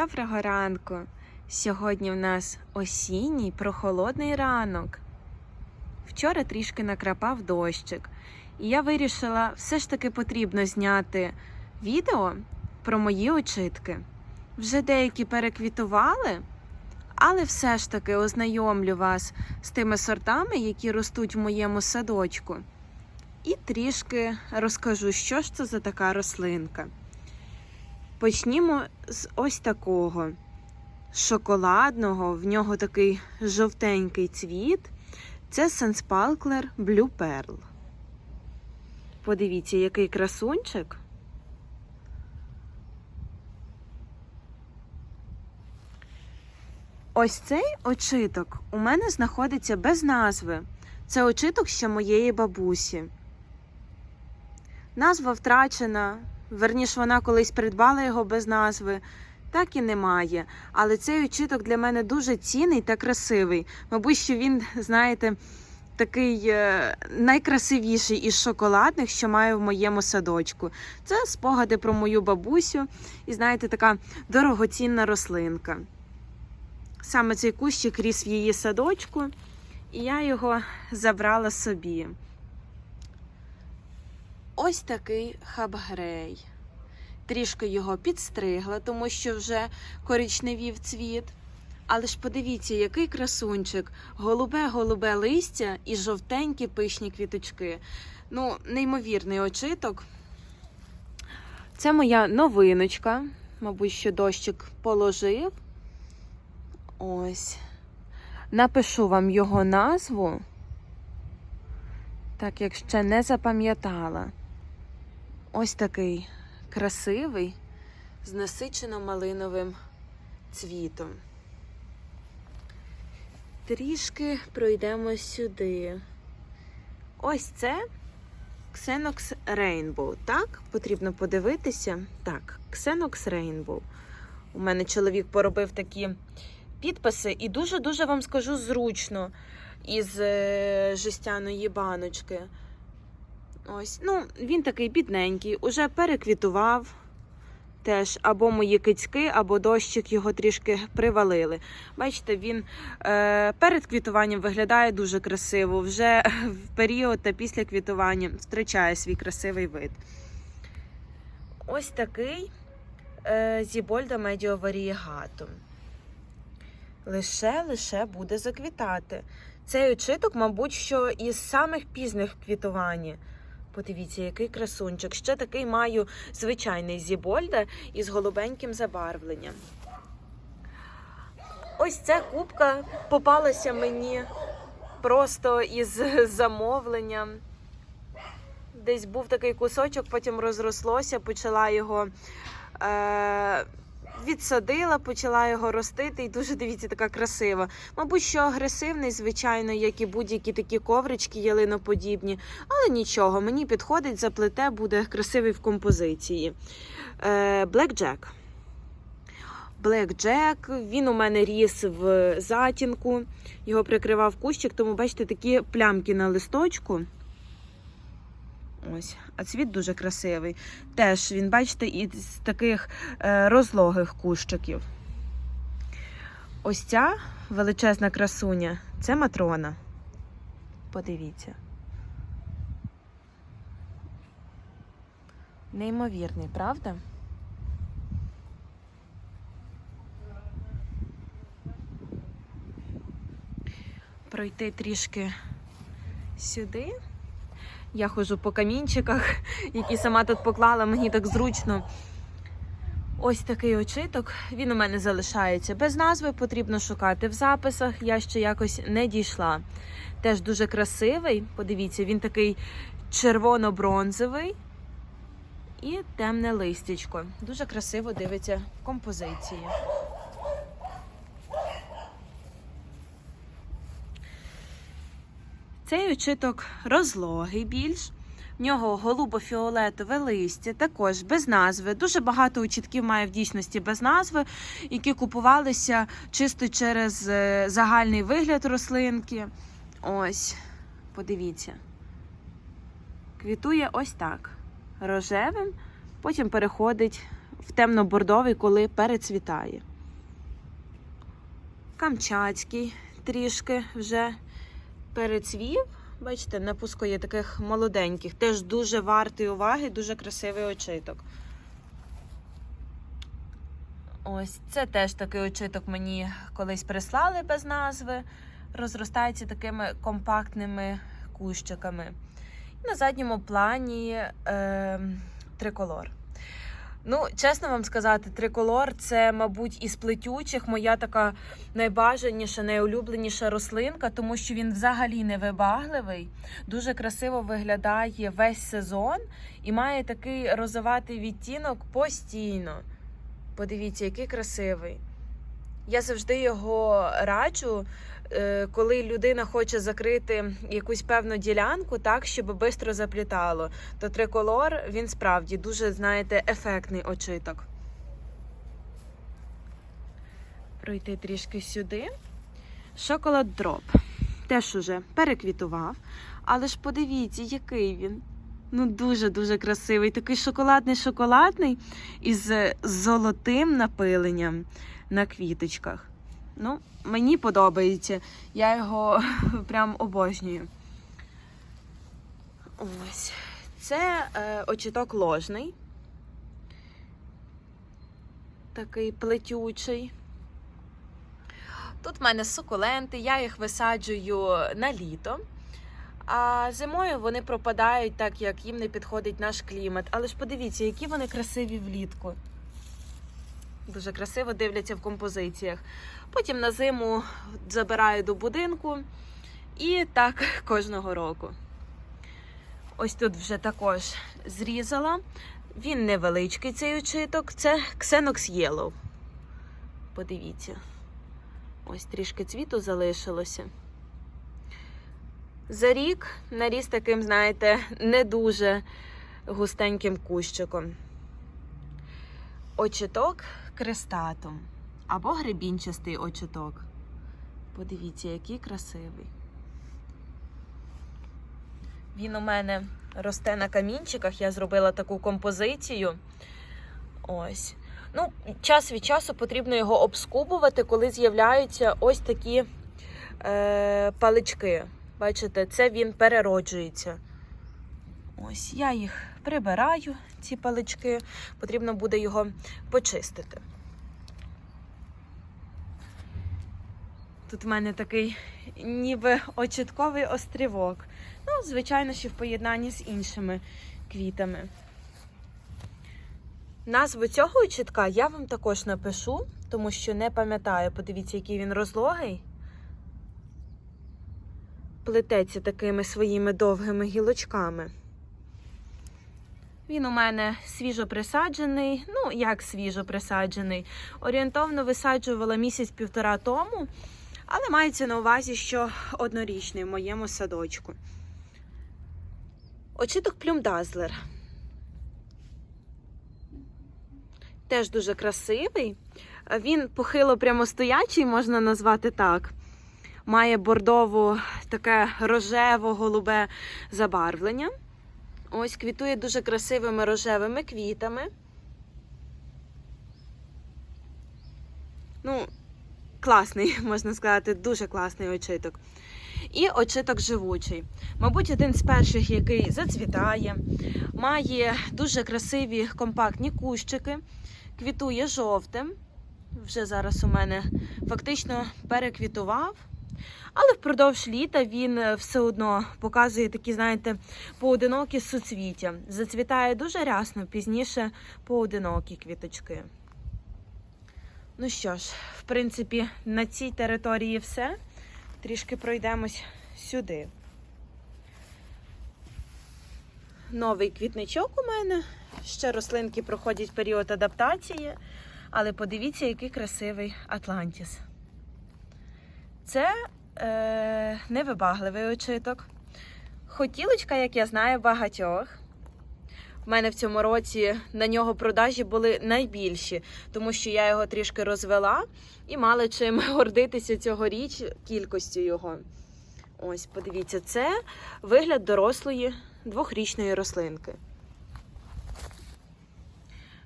Доброго ранку! Сьогодні в нас осінній прохолодний ранок. Вчора трішки накрапав дощик, і я вирішила, все ж таки потрібно зняти відео про мої очитки. Вже деякі переквітували, але все ж таки ознайомлю вас з тими сортами, які ростуть в моєму садочку. І трішки розкажу, що ж це за така рослинка. Почнімо з ось такого шоколадного, в нього такий жовтенький цвіт. Це Sensparkler Blue Pearl. Подивіться, який красунчик. Ось цей очиток у мене знаходиться без назви. Це очиток ще моєї бабусі. Назва втрачена, верніш, вона колись придбала його без назви. Так і немає. Але цей очиток для мене дуже цінний та красивий. Мабуть, що він, знаєте, такий е, найкрасивіший із шоколадних, що маю в моєму садочку. Це спогади про мою бабусю і, знаєте, така дорогоцінна рослинка. Саме цей кущик ріс в її садочку, і я його забрала собі. Ось такий хабгрей. Трішки його підстригла, тому що вже коричневів цвіт. Але ж подивіться, який красунчик, голубе-голубе листя і жовтенькі пишні квіточки. Ну, неймовірний очиток. Це моя новиночка. Мабуть, що дощик положив. Ось. Напишу вам його назву, так як ще не запам'ятала. Ось такий красивий з насичено-малиновим цвітом. Трішки пройдемо сюди. Ось це Xenox Rainbow. Так, потрібно подивитися. Так, Xenox Rainbow. У мене чоловік поробив такі підписи, і дуже-дуже вам скажу зручно із е, жестяної баночки. Ось, ну, він такий бідненький, уже переквітував. Теж або мої кицьки, або дощик його трішки привалили. Бачите, він е, перед квітуванням виглядає дуже красиво. Вже в період та після квітування втрачає свій красивий вид. Ось такий е, Зібольда Медіо Варієгатум. Лише лише буде заквітати. Цей очиток, мабуть, що із самих пізних квітувань. Подивіться, який красунчик. Ще такий маю звичайний зібольда із голубеньким забарвленням. Ось ця кубка попалася мені просто із замовленням. Десь був такий кусочок, потім розрослося, почала його е- відсадила, почала його ростити, і дуже дивіться, така красива. Мабуть, що агресивний, звичайно, як і будь-які такі коврички ялиноподібні, але нічого, мені підходить, заплете, буде красивий в композиції. Jack. Black він у мене ріс в затінку, його прикривав кущик, тому бачите, такі плямки на листочку. Ось, а цвіт дуже красивий. Теж він, бачите, із таких е, розлогих кущиків. Ось ця величезна красуня це матрона. Подивіться. Неймовірний, правда? Пройти трішки сюди. Я ходжу по камінчиках, які сама тут поклала, мені так зручно. Ось такий очиток. Він у мене залишається без назви, потрібно шукати в записах. Я ще якось не дійшла. Теж дуже красивий. Подивіться, він такий червоно-бронзовий і темне листячко. Дуже красиво дивиться в композиції. Цей очиток розлогий більш. В нього голубо-фіолетове листя, також без назви. Дуже багато очітків має в дійсності без назви, які купувалися чисто через е, загальний вигляд рослинки. Ось, подивіться. Квітує ось так. Рожевим, потім переходить в темно-бордовий, коли перецвітає. Камчатський трішки вже перецвів. Бачите, напускає таких молоденьких. Теж дуже вартий уваги, дуже красивий очиток. Ось це теж такий очиток мені колись прислали без назви. Розростається такими компактними кущиками. І на задньому плані е, триколор. Ну, чесно вам сказати, триколор це, мабуть, із плетючих моя така найбажаніша, найулюбленіша рослинка, тому що він взагалі не вибагливий, дуже красиво виглядає весь сезон і має такий розоватий відтінок постійно. Подивіться, який красивий. Я завжди його раджу, коли людина хоче закрити якусь певну ділянку, так, щоб швидко заплітало, то триколор він справді дуже, знаєте, ефектний очиток. Пройти трішки сюди. Шоколад дроп. Теж уже переквітував. Але ж подивіться, який він. Ну, дуже-дуже красивий. Такий шоколадний-шоколадний із золотим напиленням на квіточках. Ну, мені подобається. Я його прям обожнюю. Ось. Це е, очіток ложний. Такий плетючий. Тут в мене сукуленти, я їх висаджую на літо. А зимою вони пропадають так, як їм не підходить наш клімат. Але ж подивіться, які вони красиві влітку. Дуже красиво дивляться в композиціях. Потім на зиму забираю до будинку і так кожного року. Ось тут вже також зрізала. Він невеличкий цей очиток. Це Xenox Yellow. Подивіться. Ось трішки цвіту залишилося. За рік наріс таким, знаєте, не дуже густеньким кущиком. Очіток крестатом або гребінчастий очіток. Подивіться, який красивий. Він у мене росте на камінчиках. Я зробила таку композицію. Ось. Ну, час від часу потрібно його обскубувати, коли з'являються ось такі е, палички. Бачите, це він перероджується. Ось я їх прибираю, ці палички. Потрібно буде його почистити. Тут в мене такий ніби очітковий острівок. Ну, звичайно, що в поєднанні з іншими квітами. Назву цього очітка я вам також напишу, тому що не пам'ятаю, подивіться, який він розлогий. Плететься такими своїми довгими гілочками. Він у мене свіжо присаджений. Ну, як свіжо присаджений. Орієнтовно висаджувала місяць-півтора тому, але мається на увазі, що однорічний в моєму садочку. Очіток плюмдазлер. Теж дуже красивий. Він похило прямостоячий, можна назвати так. Має бордово таке рожево-голубе забарвлення. Ось квітує дуже красивими рожевими квітами. Ну, класний, можна сказати, дуже класний очиток. І очиток живучий. Мабуть, один з перших, який зацвітає, має дуже красиві компактні кущики, квітує жовтим. Вже зараз у мене фактично переквітував. Але впродовж літа він все одно показує такі, знаєте, поодинокі суцвіття. Зацвітає дуже рясно, пізніше поодинокі квіточки. Ну що ж, в принципі, на цій території все. Трішки пройдемось сюди. Новий квітничок у мене. Ще рослинки проходять період адаптації. Але подивіться, який красивий Атлантіс. Це е, невибагливий очиток. Хотілочка, як я знаю, багатьох. У мене в цьому році на нього продажі були найбільші, тому що я його трішки розвела і мала чим гордитися цьогоріч кількістю його. Ось, подивіться, це вигляд дорослої двохрічної рослинки.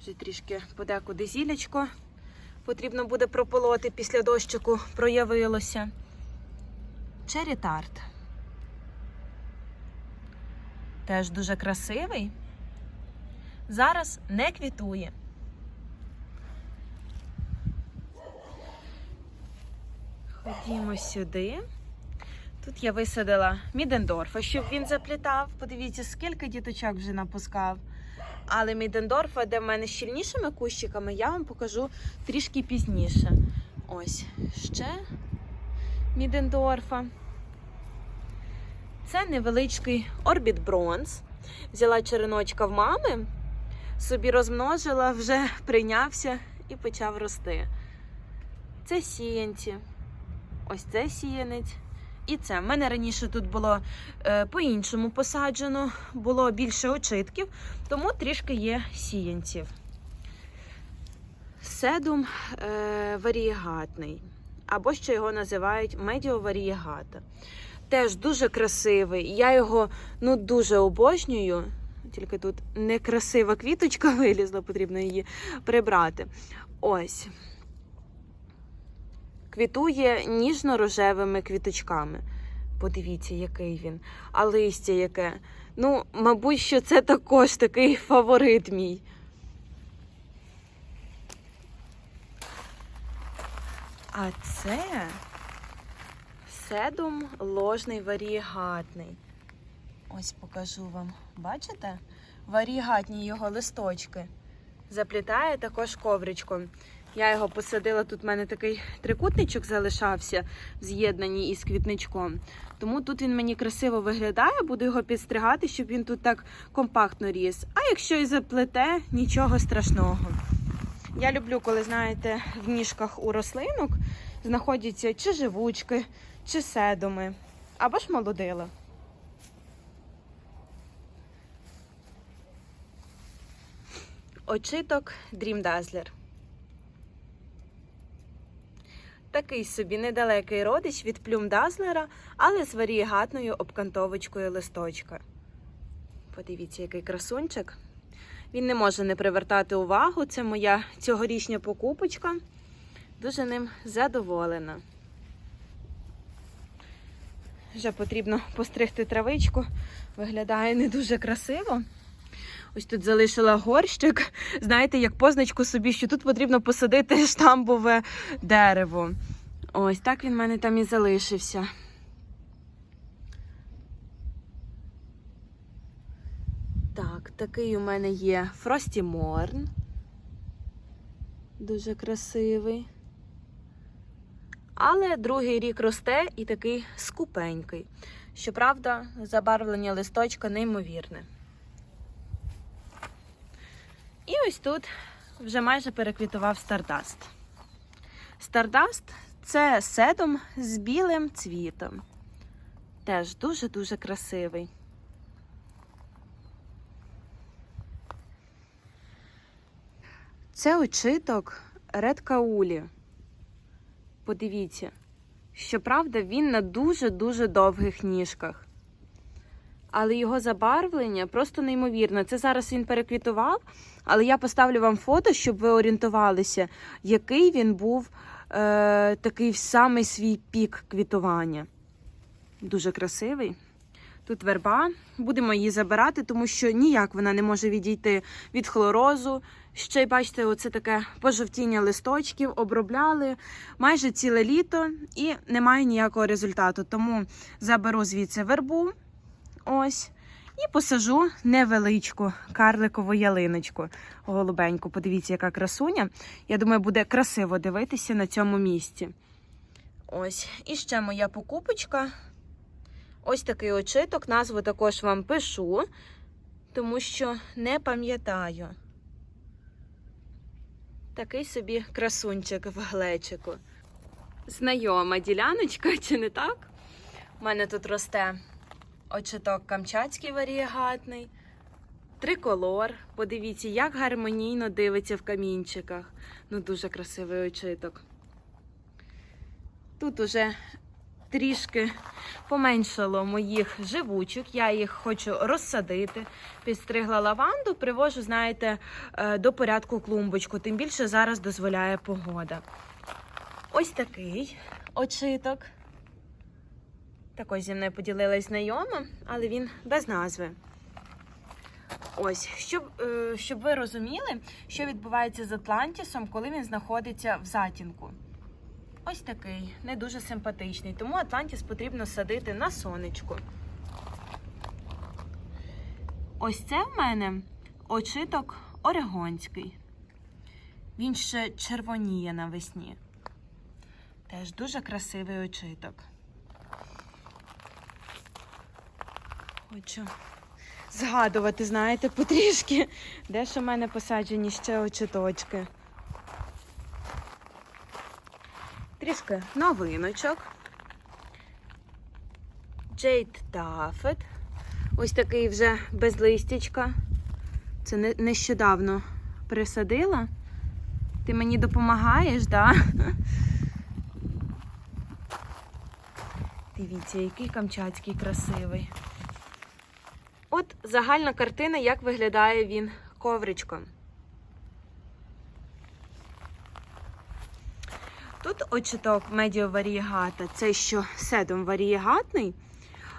Вже трішки подекуди зілячко. Потрібно буде прополоти після дощику проявилося. Черрі тарт. Теж дуже красивий. Зараз не квітує. Ходімо сюди. Тут я висадила Мідендорфа, щоб він заплітав. Подивіться, скільки діточок вже напускав. Але Мідендорфа, де в мене щільнішими кущиками, я вам покажу трішки пізніше. Ось ще Мідендорфа. Це невеличкий Орбіт Бронз. Взяла череночка в мами, собі розмножила, вже прийнявся і почав рости. Це сіянці. Ось це сіянець. І це. В мене раніше тут було е, по-іншому посаджено, було більше очитків, тому трішки є сіянців. Седум е, варієгатний, або ще його називають медіоварієгата. Теж дуже красивий. Я його ну, дуже обожнюю. Тільки тут некрасива квіточка вилізла, потрібно її прибрати. Ось. Квітує ніжно-рожевими квіточками. Подивіться, який він. А листя яке. Ну, мабуть, що це також такий фаворит мій. А це седум ложний варієгатний. Ось покажу вам. Бачите? Варієгатні його листочки. Заплітає також ковричком. Я його посадила, тут в мене такий трикутничок залишався в з'єднанні із квітничком. Тому тут він мені красиво виглядає, буду його підстригати, щоб він тут так компактно ріс. А якщо і заплете, нічого страшного. Я люблю, коли, знаєте, в ніжках у рослинок знаходяться чи живучки, чи седуми, або ж молодила. Очиток Dream Dazzler. Такий собі недалекий родич від плюм Дазлера, але з варієгатною обкантовочкою листочка. Подивіться, який красунчик. Він не може не привертати увагу. Це моя цьогорічня покупочка. Дуже ним задоволена. Вже потрібно постригти травичку. Виглядає не дуже красиво. Ось тут залишила горщик. Знаєте, як позначку собі, що тут потрібно посадити штамбове дерево. Ось так він в мене там і залишився. Так, такий у мене є Фрості Морн. Дуже красивий. Але другий рік росте і такий скупенький. Щоправда, забарвлення листочка неймовірне. І ось тут вже майже переквітував Стардаст. Стардаст це седум з білим цвітом. Теж дуже-дуже красивий. Це очиток Ред Каулі. Подивіться, щоправда, він на дуже-дуже довгих ніжках. Але його забарвлення просто неймовірне. Це зараз він переквітував, але я поставлю вам фото, щоб ви орієнтувалися, який він був е, такий самий свій пік квітування. Дуже красивий. Тут верба. Будемо її забирати, тому що ніяк вона не може відійти від хлорозу. Ще й бачите, оце таке пожовтіння листочків, обробляли майже ціле літо і немає ніякого результату. Тому заберу звідси вербу. Ось. І посажу невеличку карликову ялиночку голубеньку. Подивіться, яка красуня. Я думаю, буде красиво дивитися на цьому місці. Ось. І ще моя покупочка. Ось такий очиток. Назву також вам пишу, тому що не пам'ятаю. Такий собі красунчик в глечику. Знайома діляночка, чи не так? У мене тут росте очиток камчатський варієгатний, триколор. Подивіться, як гармонійно дивиться в камінчиках. Ну, дуже красивий очиток. Тут уже трішки поменшало моїх живучок. Я їх хочу розсадити. Підстригла лаванду, привожу, знаєте, е, до порядку клумбочку. Тим більше зараз дозволяє погода. Ось такий очиток. Також зі мною поділилась знайома, але він без назви. Ось, щоб, е, щоб ви розуміли, що відбувається з Атлантісом, коли він знаходиться в затінку. Ось такий, не дуже симпатичний. Тому Атлантіс потрібно садити на сонечку. Ось це в мене очиток орегонський. Він ще червоніє навесні. Теж дуже красивий очиток. Хочу згадувати, знаєте, потрішки, де ж у мене посаджені ще очиточки. Трішки новиночок. Джейд Тафет. Ось такий вже без листячка. Це не- нещодавно присадила. Ти мені допомагаєш, да? Дивіться, який камчатський красивий. От загальна картина, як виглядає він ковричком. Тут очіток медіоварієгата, це що седом варієгатний,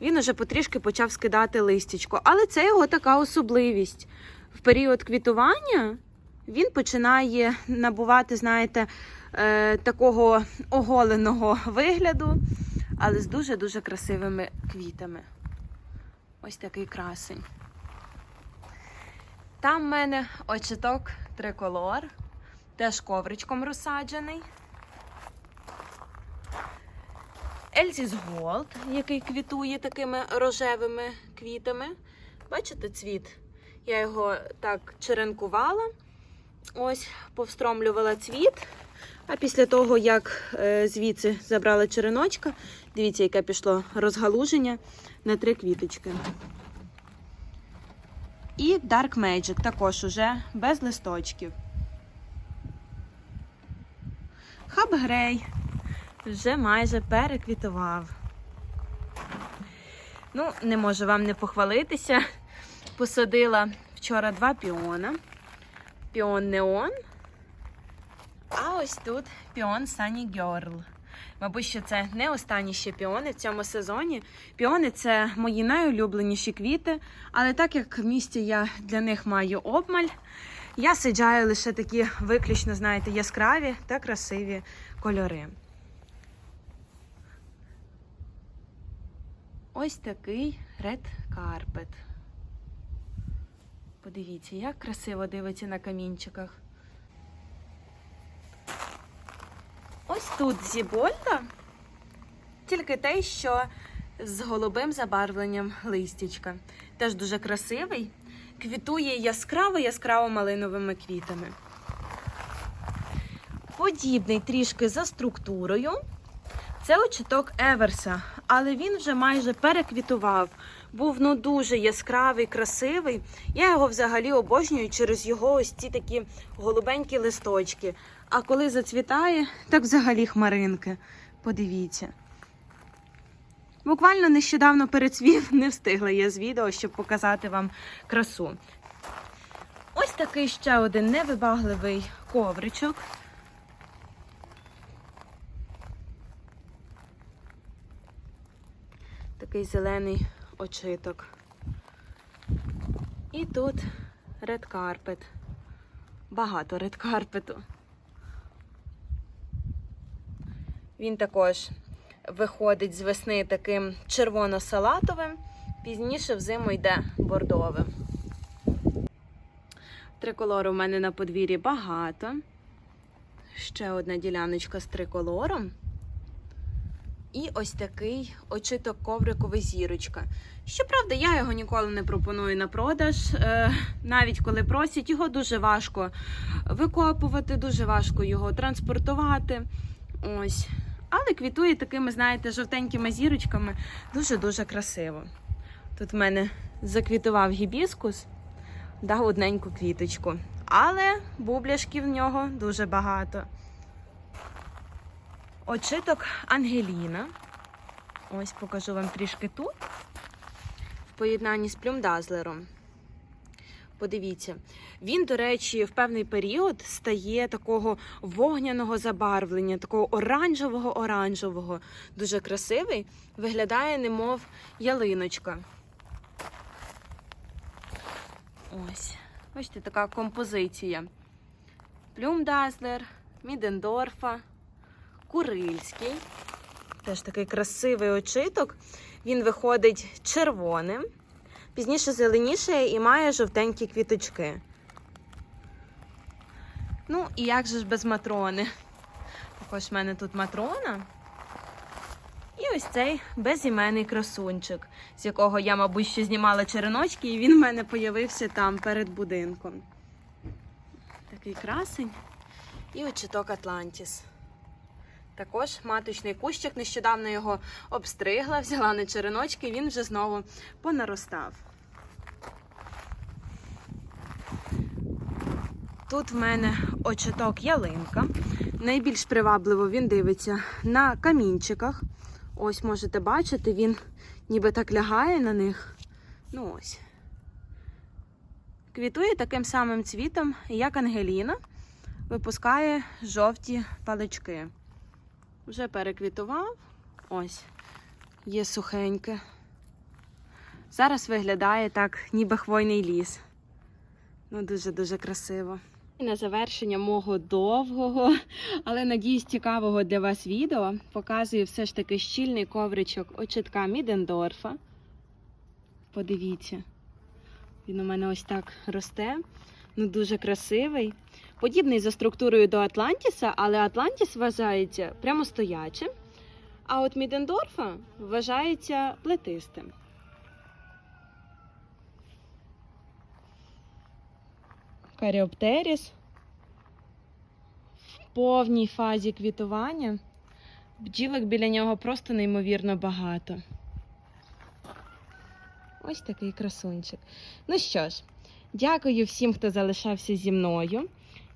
він уже потрішки почав скидати листячко. Але це його така особливість. В період квітування він починає набувати, знаєте, е, такого оголеного вигляду, але з дуже-дуже красивими квітами. Ось такий красень. Там в мене очіток триколор, теж ковричком розсаджений. Ельзіс Голд, який квітує такими рожевими квітами. Бачите цвіт? Я його так черенкувала, ось повстромлювала цвіт. А після того, як е, звідси забрала череночка, дивіться, яке пішло розгалуження на три квіточки. І Dark Magic також уже без листочків. Хаб Грей вже майже переквітував. Ну, не можу вам не похвалитися. Посадила вчора два піона. Піон Неон. А ось тут піон Sunny Girl. Мабуть, що це не останні ще піони в цьому сезоні. Піони це мої найулюбленіші квіти, але так як в місті я для них маю обмаль, я саджаю лише такі виключно, знаєте, яскраві та красиві кольори. Ось такий Red Carpet. Подивіться, як красиво дивиться на камінчиках. Ось тут зібольда, тільки те, що з голубим забарвленням листячка. Теж дуже красивий. Квітує яскраво яскраво малиновими квітами. Подібний трішки за структурою. Це очіток Еверса, але він вже майже переквітував. Був ну дуже яскравий, красивий. Я його взагалі обожнюю через його ось ці такі голубенькі листочки. А коли зацвітає, так взагалі хмаринки. Подивіться. Буквально нещодавно перецвів, не встигла я з відео, щоб показати вам красу. Ось такий ще один невибагливий ковричок. Такий зелений очиток. І тут ред карпет. Багато ред Він також виходить з весни таким червоно-салатовим, пізніше взиму йде бордовим. Триколору в мене на подвір'ї багато. Ще одна діляночка з триколором. І ось такий очиток ковриковий зірочка. Щоправда, я його ніколи не пропоную на продаж. Е, навіть коли просять, його дуже важко викопувати, дуже важко його транспортувати. Ось. Але квітує такими, знаєте, жовтенькими зірочками. Дуже-дуже красиво. Тут в мене заквітував гібіскус, дав одненьку квіточку. Але бубляшків в нього дуже багато. Очиток Ангеліна. Ось покажу вам трішки тут. В поєднанні з плюмдазлером. Подивіться, він, до речі, в певний період стає такого вогняного забарвлення, такого оранжевого-оранжевого. Дуже красивий. Виглядає, немов ялиночка. Ось. Бачите, така композиція. Плюмдазлер, Мідендорфа, Курильський. Теж такий красивий очиток. Він виходить червоним, пізніше зеленішає і має жовтенькі квіточки. Ну, і як же ж без матрони? Також в мене тут матрона. І ось цей безіменний красунчик, з якого я, мабуть, ще знімала череночки, і він в мене появився там перед будинком. Такий красень. І очіток Атлантіс. Також маточний кущик, нещодавно його обстригла, взяла на череночки, він вже знову понаростав. Тут в мене очіток ялинка. Найбільш привабливо він дивиться на камінчиках. Ось можете бачити, він ніби так лягає на них. Ну ось. Квітує таким самим цвітом, як Ангеліна. Випускає жовті палички. Вже переквітував. Ось, є сухеньке. Зараз виглядає так, ніби хвойний ліс. Ну, дуже-дуже красиво. На завершення мого довгого, але надіюсь, цікавого для вас відео показую все ж таки щільний ковричок очітка Мідендорфа. Подивіться, він у мене ось так росте. Ну, дуже красивий. Подібний за структурою до Атлантіса, але Атлантіс вважається прямостоячим, а от Мідендорфа вважається плетистим. Каріоптеріс в повній фазі квітування. Бджілок біля нього просто неймовірно багато. Ось такий красунчик. Ну що ж, дякую всім, хто залишався зі мною.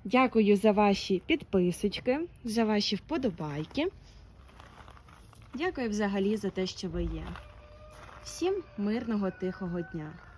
Дякую за ваші підписочки, за ваші вподобайки. Дякую взагалі за те, що ви є. Всім мирного тихого дня!